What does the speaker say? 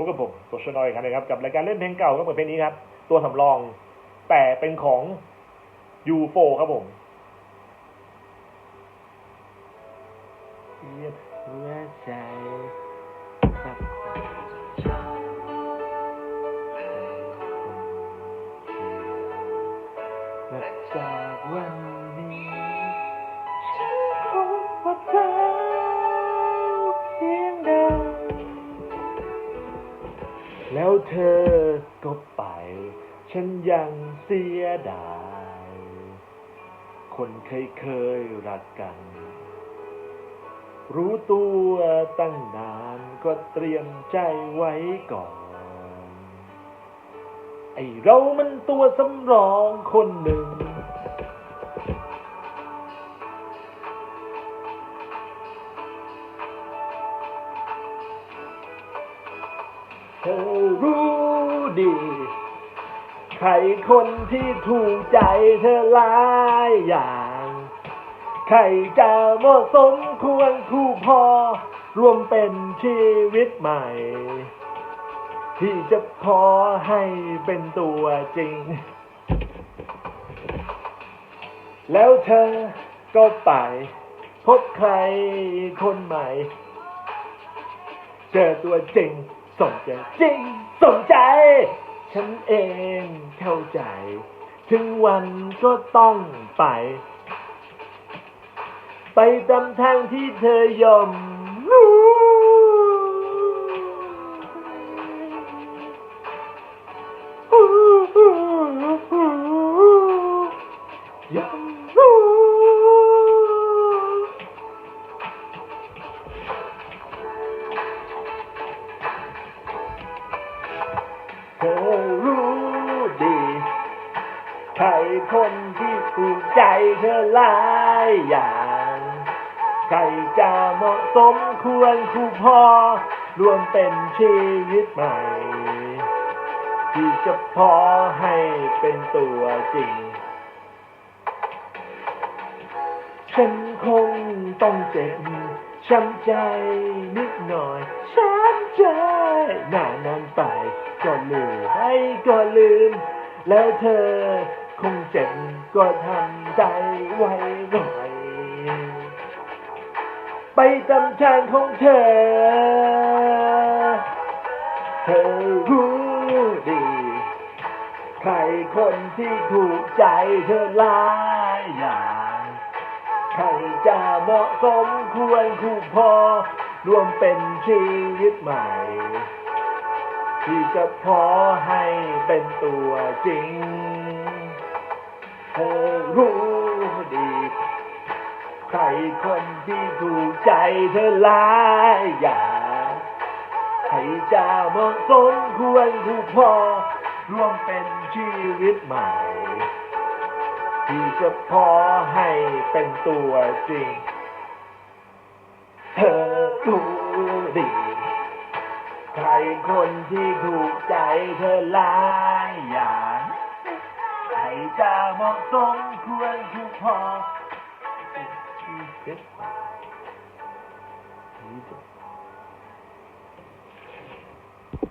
พบกับผมตัวชนอยครั้งหนึงครับกับรายการเล่นเพลงเก่าก็เหมือนเพลงนี้ครับ ตัวสำรอง แต่เป็นของยูโฟครับผมเยียบหัวใจครับนับจากวันนี้ แล้วเธอก็ไป ฉันยังเสียดาย คนเคยเคยรักกัน รู้ตัวตั้งนานก็เตรียมใจไว้ก่อน ไอเรามันตัวสำรองคนหนึ่ง เธอรู้ดี ใครคนที่ถูกใจเธอหลายอย่าง ใครจะเหมาะสมควรคู่พอ รวมเป็นชีวิตใหม่ ที่จะพอให้เป็นตัวจริง แล้วเธอก็ไป พบใครคนใหม่ เจอตัวจริง สนใจจริงสนใจ ฉันเองเข้าใจ ถึงวันก็ต้องไป ไปตามทางที่เธอยอม เธอรู้ดี ใครคนที่ถูกใจเธอหลายอย่าง ใครจะเหมาะสมควรคู่พอ รวมเป็นชีวิตใหม่ ที่จะพอให้เป็นตัวจริง ฉันคงต้องเจ็บช้ำใจนิดหน่อย ก็ลืม แล้วเธอคงเจ็บก็ทำใจไว้หน่อย ไปตามทางของเธอ เธอรู้ดี ใครคนที่ถูกใจเธอหลายอย่าง ใครจะเหมาะสมควรคู่พอ รวมเป็นชีวิตใหม่ ที่จะพอให้เป็นตัวจริง เธอรู้ดี ใครคนที่ถูกใจเธอหลายอย่างใครจะเหมาะสมควรคู่พอร่วมเป็นชีวิตใหม่ ที่จะพอให้เป็นตัวจริง เธอรู้ดี ใครคนที่ถูกใจเธอหลายอย่างใครจะเหมาะสมควรถูกพอ